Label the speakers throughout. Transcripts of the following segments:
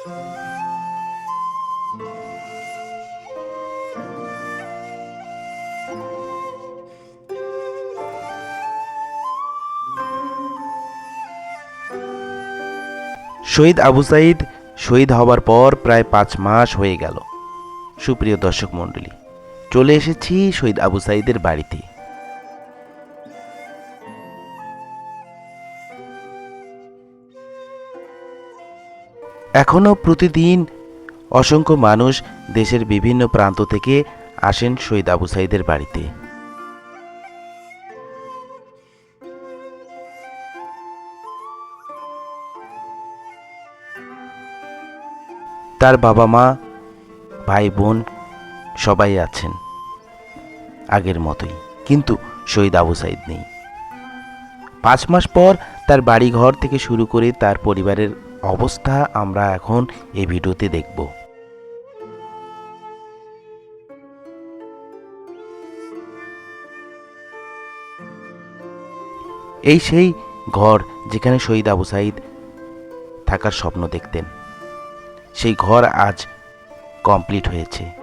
Speaker 1: শহীদ আবু সাইদ শহীদ হবার পর প্রায় পাঁচ মাস হয়ে গেল। সুপ্রিয় দর্শক মণ্ডলী, চলে এসেছি শহীদ আবু সাইদের বাড়িতে। এখনও প্রতিদিন অসংখ্য মানুষ দেশের বিভিন্ন প্রান্ত থেকে আসেন শহীদ আবু সাইদের বাড়িতে। তার বাবা মা, ভাই বোন সবাই আছেন আগের মতোই, কিন্তু শহীদ আবু সাইদ নেই। পাঁচ মাস পর তার বাড়ি ঘর থেকে শুরু করে তার পরিবারের অবস্থা আমরা এখন এই ভিডিওতে দেখব। এই সেই ঘর যেখানে শহীদ আবু সাইদ থাকার স্বপ্ন দেখতেন। সেই ঘর আজ কমপ্লিট হয়েছে।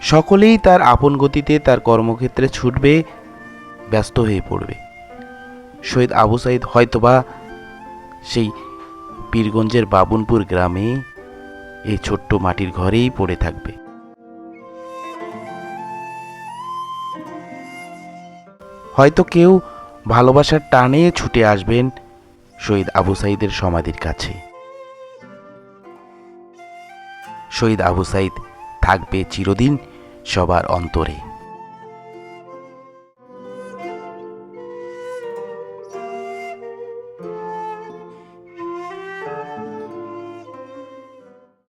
Speaker 1: সকলেই তার আপন গতিতে তার কর্মক্ষেত্রে ছুটবে, ব্যস্ত হয়ে পড়বে। শহীদ আবু সাইদ হয়তোবা সেই পীরগঞ্জের বাবুনপুর গ্রামে এই ছোট্ট মাটির ঘরেই পড়ে থাকবে। হয়তো কেউ ভালোবাসার টানে ছুটে আসবেন শহীদ আবু সাইদের সমাধির কাছে। শহীদ আবু সাইদ থাকবে চিরদিন সবার অন্তরে।